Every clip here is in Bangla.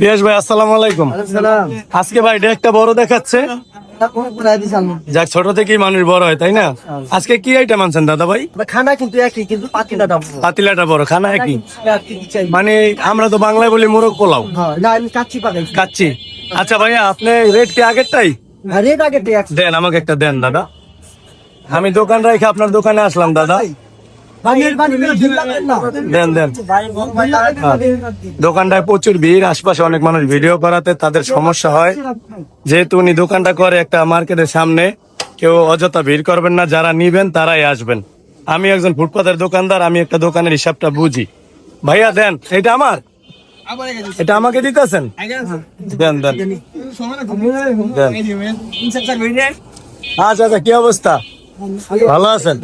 পিয়াস ভাই আসসালামু আলাইকুম। আজকে ভাই একটা বড় দেখাচ্ছে। যাক ছোট থেকেই মানুষ বড় হয় তাই না? আজকে কি আইটেম আনছেন দাদা ভাই? খানা কিন্তু একই কিন্তু পাতিলা দাম পাতিলাটা বড় খানা একই। মানে আমরা তো বাংলায় বলি মোরগ পোলাও। না আমি কাচ্চি পাকাই। খাচ্ছি আচ্ছা ভাইয়া আপনি রেট কি আগেরটাই? রেট আগে দেখ দেন আমাকে একটা দেন দাদা। আমি দোকান রেখে আপনার দোকানে আসলাম দাদা। দিন দেন দেন দোকানটায় প্রচুর ভিড় আশপাশে অনেক মানুষ ভিডিও করাতে তাদের সমস্যা হয় যেহেতু উনি দোকানটা করে একটা মার্কেটের সামনে কেউ অযথা ভিড় করবেন না যারা নিবেন তারাই আসবেন আমি একজন ফুটপাতের দোকানদার আমি একটা দোকানের হিসাবটা বুঝি ভাইয়া দেন এটা আমার এটা আমাকে দিতেছেন দেন দেন দেন আচ্ছা আচ্ছা কি অবস্থা ভালো আছেন?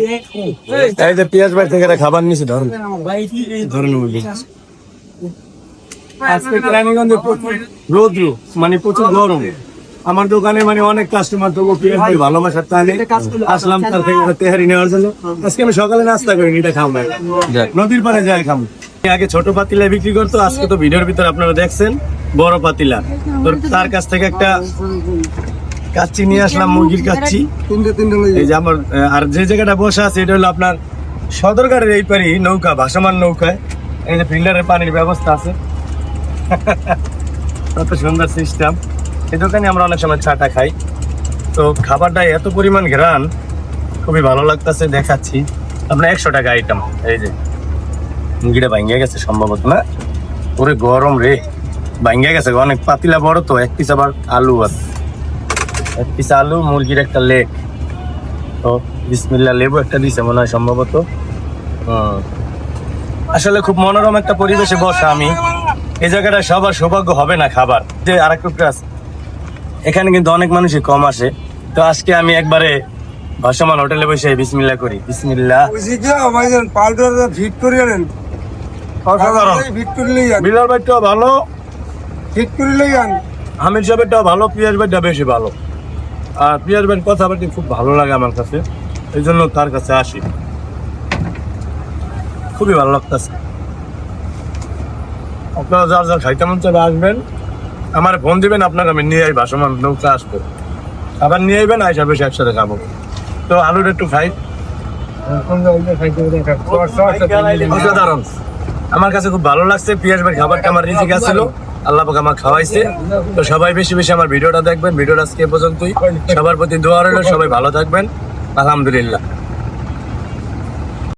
এই যে পিয়াজ ভাই থেকে একটা খাবার নিছি ধরুন। ধরুন আজকে কেরানীগঞ্জে প্রচুর রোদ্র মানে প্রচুর গরম। আমার দোকানে মানে অনেক কাস্টমার তো পিয়াজ ভাই ভালোবাসার টানে আসলাম তার থেকে তেহারি নেওয়ার জন্য। আজকে আমি সকালে নাস্তা করিনি এটা খাব নদীর পাড়ে যাই খাব। আগে ছোট পাতিলা বিক্রি করতো আজকে তো ভিডিওর ভিতরে আপনারা দেখছেন বড় পাতিলা। তার কাছ থেকে একটা কাচ্চি নিয়ে আসলাম মুরগির কাচ্চি। এই যে আমার আর যে জায়গাটা বসে আছে এটা হলো আপনার সদরকারের এই পারি নৌকা ভাসমান নৌকায়। এই যে ফিল্টারের পানির ব্যবস্থা আছে। কত সুন্দর সিস্টেম। এই দোকানে আমরা অনেক সময় চাটা খাই। তো খাবারটা এত পরিমাণ ঘ্রাণ খুবই ভালো লাগতেছে দেখাচ্ছি। আপনার একশো টাকা আইটেম এই যে মুরগিটা ভাঙ্গিয়া গেছে সম্ভবত না? ওরে গরম রে। ভাঙ্গিয়া গেছে অনেক পাতিলা বড় তো এক পিস আবার আলু আছে। এক পিস আলু মুরগির একটা লেগ তো বিসমিল্লা লেবু একটা দিছে মনে হয় সম্ভবত। আসলে খুব মনোরম একটা পরিবেশে বসা আমি। এই জায়গাটা সবার সৌভাগ্য হবে না খাবার। যে আরেকটু আছে এখানে কিন্তু অনেক মানুষই কম আসে। তো আজকে আমি একবারে ভাসমান হোটেলে বসে বিসমিল্লা করি। বিসমিল্লা অসাধারণ। বিলাল ভাইটাও ভালো। আমির সাহেবেরটাও ভালো পিয়াজ ভাইটা বেশি ভালো। আর পিয়াজ ভাইয়ের কথাবার্তা খুব ভালো লাগে আমার কাছে। এই জন্য তার কাছে আসি। খুবই ভালো লাগতেছে। আপনারা যার যার খাইতে মন চাইবে আসবেন। আমার ফোন দিবেন আপনার আমি নিয়ে আই ভাসমান নৌকা আসব। আবার নিয়ে আইবেন, আইসা বেশি একসাথে খাব। তো আলুর একটু খাই। আমার কাছে খুব ভালো লাগছে, পিয়াজ ভাই খাবারটা আমার রিজিক আছিল। আল্লাহ পাক আমার খাওয়াইছে। তো সবাই বেশি বেশি আমার ভিডিওটা দেখবেন। ভিডিওটা আজকে পর্যন্তই। সবার প্রতি দোয়া রইল, সবাই ভালো থাকবেন। আলহামদুলিল্লাহ।